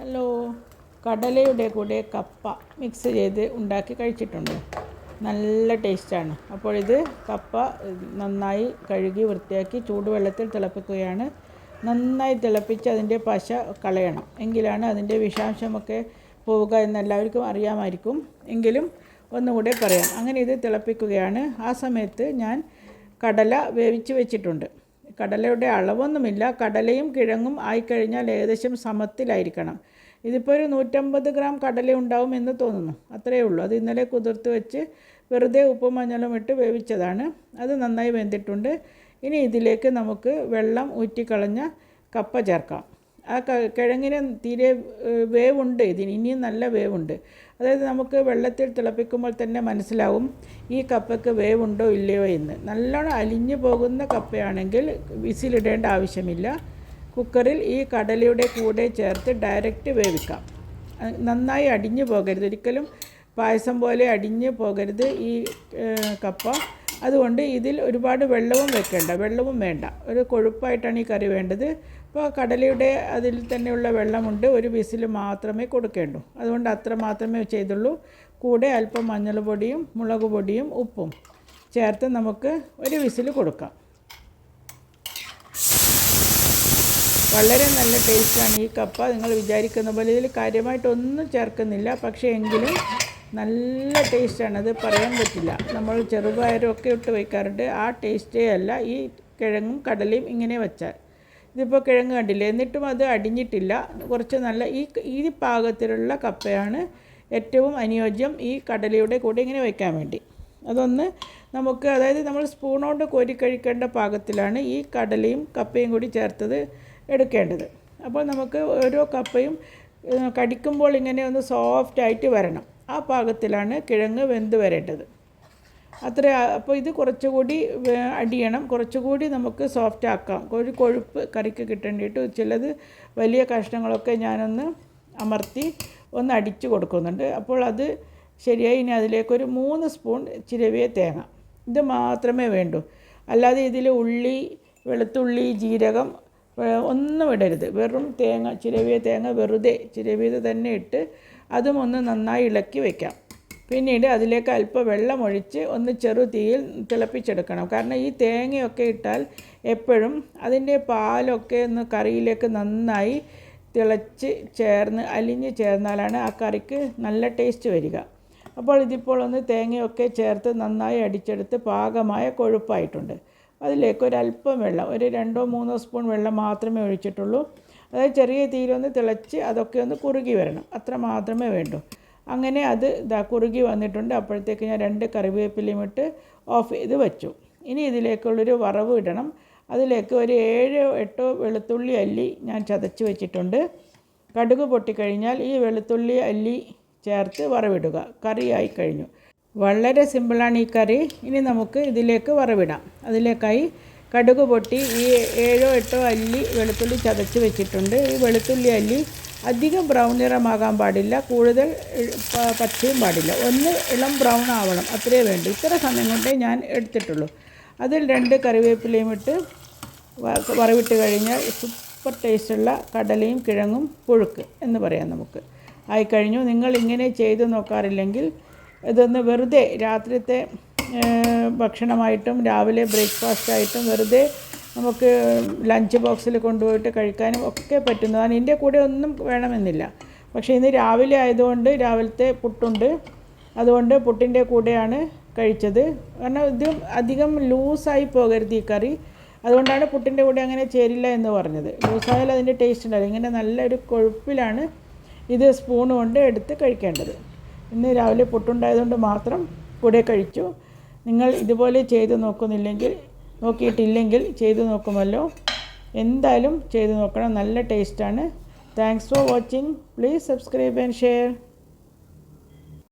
Hello. കടലയുടെ കൂടെ കപ്പ mix ചെയ്ത് ഉണ്ടാക്കി കഴിച്ചിട്ടുണ്ട്. നല്ല ടേസ്റ്റാണ് അപ്പോൾ ഇത് കപ്പ നന്നായി കഴുകി വൃത്തിയാക്കി ചൂടുവെള്ളത്തിൽ തിളപ്പിക്കുകയാണ്. നന്നായി തിളപ്പിച്ച് അതിന്റെ പശ കളയണം. എങ്കിലാണ് അതിന്റെ വിഷാംശമൊക്കെ പോവുക എന്നെല്ലാവർക്കും അറിയാമായിരിക്കും. എങ്കിലും ഒന്നുകൂടെ പറയാം. അങ്ങനെ ഇത് തിളപ്പിക്കുകയാണ്. ആ സമയത്ത് ഞാൻ കടല വേവിച്ച് വെച്ചിട്ടുണ്ട്. കടലയുടെ അളവൊന്നുമില്ല. കടലയും കിഴങ്ങും ആയിക്കഴിഞ്ഞാൽ ഏകദേശം സമത്തിലായിരിക്കണം. ഇതിപ്പോൾ ഒരു നൂറ്റമ്പത് ഗ്രാം കടല ഉണ്ടാവും എന്ന് തോന്നുന്നു. അത്രയേ ഉള്ളൂ. അത് ഇന്നലെ കുതിർത്ത് വെച്ച് വെറുതെ ഉപ്പും മഞ്ഞളും ഇട്ട് വേവിച്ചതാണ്. അത് നന്നായി വെന്തിട്ടുണ്ട്. ഇനി ഇതിലേക്ക് നമുക്ക് വെള്ളം ഊറ്റിക്കളഞ്ഞ കപ്പ ചേർക്കാം. ആ കിഴങ്ങിന് തീരെ വേവുണ്ട്. ഇതിന് ഇനിയും നല്ല വേവുണ്ട്. അതായത് നമുക്ക് വെള്ളത്തിൽ തിളപ്പിക്കുമ്പോൾ തന്നെ മനസ്സിലാവും ഈ കപ്പയ്ക്ക് വേവുണ്ടോ ഇല്ലയോ എന്ന്. നല്ലോണം അലിഞ്ഞു പോകുന്ന കപ്പയാണെങ്കിൽ വിസിലിടേണ്ട ആവശ്യമില്ല. കുക്കറിൽ ഈ കടലയുടെ കൂടെ ചേർത്ത് ഡയറക്റ്റ് വേവിക്കാം. നന്നായി അടിഞ്ഞു പോകരുത്. ഒരിക്കലും പായസം പോലെ അടിഞ്ഞു പോകരുത് ഈ കപ്പ. അതുകൊണ്ട് ഇതിൽ ഒരുപാട് വെള്ളവും വെക്കേണ്ട വെള്ളവും വേണ്ട. ഒരു കൊഴുപ്പായിട്ടാണ് ഈ കറി വേണ്ടത്. അപ്പോൾ കടലയുടെ അതിൽ തന്നെയുള്ള വെള്ളമുണ്ട് ഒരു വിസിൽ മാത്രമേ കൊടുക്കേണ്ടൂ. അതുകൊണ്ട് അത്ര മാത്രമേ ചെയ്തുള്ളൂ. കൂടെ അല്പം മഞ്ഞൾ പൊടിയും മുളക് പൊടിയും ഉപ്പും ചേർത്ത് നമുക്ക് ഒരു വിസിൽ കൊടുക്കാം. വളരെ നല്ല ടേസ്റ്റാണ് ഈ കപ്പ. നിങ്ങൾ വിചാരിക്കുന്ന പോലെ ഇതിൽ കാര്യമായിട്ടൊന്നും ചേർക്കുന്നില്ല. പക്ഷേ എങ്കിലും നല്ല ടേസ്റ്റാണ്. അത് പറയാൻ പറ്റില്ല. നമ്മൾ ചെറുപയറൊക്കെ ഇട്ട് വയ്ക്കാറുണ്ട് ആ ടേസ്റ്റേ അല്ല. ഈ കിഴങ്ങും കടലയും ഇങ്ങനെ വെച്ചാൽ. ഇതിപ്പോൾ കിഴങ്ങ് കണ്ടില്ലേ? എന്നിട്ടും അത് അടിഞ്ഞിട്ടില്ല. കുറച്ച് നല്ല ഈ ഈ പാകത്തിലുള്ള കപ്പയാണ് ഏറ്റവും അനുയോജ്യം ഈ കടലയുടെ കൂടെ ഇങ്ങനെ വയ്ക്കാൻ വേണ്ടി. അതൊന്ന് നമുക്ക് അതായത് നമ്മൾ സ്പൂണോണ്ട് കോരി കഴിക്കേണ്ട പാകത്തിലാണ് ഈ കടലയും കപ്പയും കൂടി ചേർത്തത് എടുക്കേണ്ടത്. അപ്പോൾ നമുക്ക് ഓരോ കപ്പയും കടിക്കുമ്പോൾ ഇങ്ങനെ ഒന്ന് സോഫ്റ്റായിട്ട് വരണം. ആ പാകത്തിലാണ് കിഴങ്ങ് വെന്ത് വരേണ്ടത്. അത്ര അപ്പോൾ ഇത് കുറച്ചുകൂടി അടിയണം. കുറച്ചുകൂടി നമുക്ക് സോഫ്റ്റ് ആക്കാം. ഒരു കൊഴുപ്പ് കറിക്ക് കിട്ടേണ്ടിയിട്ട് ചിലത് വലിയ കഷ്ണങ്ങളൊക്കെ ഞാനൊന്ന് അമർത്തി ഒന്ന് അടിച്ചു കൊടുക്കുന്നുണ്ട്. അപ്പോൾ അത് ശരിയായി ഇനി അതിലേക്കൊരു മൂന്ന് സ്പൂൺ ചിരവിയ തേങ്ങ. ഇത് മാത്രമേ വേണ്ടൂ. അല്ലാതെ ഇതിൽ ഉള്ളി വെളുത്തുള്ളി ജീരകം ഒന്നും ഇടരുത്. വെറും തേങ്ങ ചിരവിയ തേങ്ങ വെറുതെ ചിരവിയത് തന്നെ ഇട്ട് അതും ഒന്ന് നന്നായി ഇളക്കി വയ്ക്കാം പിന്നീട് അതിലേക്ക് അല്പം വെള്ളമൊഴിച്ച് ഒന്ന് ചെറു തീയിൽ തിളപ്പിച്ചെടുക്കണം. കാരണം ഈ തേങ്ങയൊക്കെ ഇട്ടാൽ എപ്പോഴും അതിന്റെ പാലൊക്കെ ഒന്ന് കറിയിലേക്ക് നന്നായി തിളച്ച് ചേർന്ന് അലിഞ്ഞ് ചേർന്നാലാണ് ആ കറിക്ക് നല്ല ടേസ്റ്റ് വരിക. അപ്പോൾ ഇതിപ്പോൾ ഒന്ന് തേങ്ങയൊക്കെ ചേർത്ത് നന്നായി അടിച്ചെടുത്ത് പാകമായ കൊഴുപ്പായിട്ടുണ്ട്. അതിലേക്ക് ഒരല്പം വെള്ളം ഒരു രണ്ടോ മൂന്നോ സ്പൂൺ വെള്ളം മാത്രമേ ഒഴിച്ചിട്ടുള്ളൂ. അതായത് ചെറിയ തീയിലൊന്ന് തിളച്ച് അതൊക്കെ ഒന്ന് കുറുകി വരണം. അത്ര മാത്രമേ വേണ്ടൂ. അങ്ങനെ അത് ഇതാ കുറുകി വന്നിട്ടുണ്ട്. അപ്പോഴത്തേക്ക് ഞാൻ രണ്ട് കറിവേപ്പിലയും ഇട്ട് ഓഫ് ചെയ്ത് വെച്ചു. ഇനി ഇതിലേക്കുള്ളൊരു വറവ് ഇടണം. അതിലേക്ക് ഒരു ഏഴോ എട്ടോ വെളുത്തുള്ളി അല്ലി ഞാൻ ചതച്ച് വെച്ചിട്ടുണ്ട്. കടുക് പൊട്ടിക്കഴിഞ്ഞാൽ ഈ വെളുത്തുള്ളി അല്ലി ചേർത്ത് വറവിടുക. കറിയായി കഴിഞ്ഞു. വളരെ സിമ്പിളാണ് ഈ കറി. ഇനി നമുക്ക് ഇതിലേക്ക് വറവിടാം. അതിലേക്കായി കടുക് പൊട്ടി ഈ ഏഴോ എട്ടോ അല്ലി വെളുത്തുള്ളി ചതച്ച് വെച്ചിട്ടുണ്ട്. ഈ വെളുത്തുള്ളി അല്ലി അധികം ബ്രൗൺ നിറമാകാൻ പാടില്ല. കൂടുതൽ പച്ചയും പാടില്ല. ഒന്ന് ഇളം ബ്രൗൺ ആവണം. അത്രയേ വേണ്ടൂ. ഇത്ര സമയം കൊണ്ടേ ഞാൻ എടുത്തിട്ടുള്ളൂ. അതിൽ രണ്ട് കറിവേപ്പിലയും ഇട്ട് വറവിട്ട് കഴിഞ്ഞാൽ സൂപ്പർ ടേസ്റ്റുള്ള കടലയും കിഴങ്ങും പുഴുക്ക് എന്ന് പറയാം നമുക്ക്. ആയിക്കഴിഞ്ഞു. നിങ്ങൾ ഇങ്ങനെ ചെയ്ത് നോക്കാറില്ലെങ്കിൽ ഇതൊന്ന് വെറുതെ രാത്രിത്തെ ഭക്ഷണമായിട്ടും രാവിലെ ബ്രേക്ക്ഫാസ്റ്റ് ആയിട്ടും വെറുതെ നമുക്ക് ലഞ്ച് ബോക്സിൽ കൊണ്ടുപോയിട്ട് കഴിക്കാനും ഒക്കെ പറ്റുന്നതാണ്. ഇതിന്റെ കൂടെ ഒന്നും വേണമെന്നില്ല. പക്ഷേ ഇന്ന് രാവിലെ ആയതുകൊണ്ട് രാവിലത്തെ പുട്ടുണ്ട്. അതുകൊണ്ട് പുട്ടിന്റെ കൂടെയാണ് കഴിച്ചത്. കാരണം ഇത് അധികം ലൂസായി പോകരുത് ഈ കറി. അതുകൊണ്ടാണ് പുട്ടിന്റെ കൂടെ അങ്ങനെ ചേരില്ല എന്ന് പറഞ്ഞത്. ലൂസായാൽ അതിന്റെ ടേസ്റ്റ് ഉണ്ടാവില്ല. ഇങ്ങനെ നല്ലൊരു കൊഴുപ്പിലാണ് ഇത് സ്പൂൺ കൊണ്ട് എടുത്ത് കഴിക്കേണ്ടത്. ഇന്ന് രാവിലെ പുട്ടുണ്ടായതുകൊണ്ട് മാത്രം കൂടെ കഴിച്ചു. നിങ്ങൾ ഇതുപോലെ ചെയ്തു നോക്കുന്നില്ലെങ്കിൽ നോക്കിയിട്ടില്ലെങ്കിൽ ചെയ്തു നോക്കുമല്ലോ. എന്തായാലും ചെയ്തു നോക്കണം. നല്ല ടേസ്റ്റാണ് thanks for watching please subscribe and share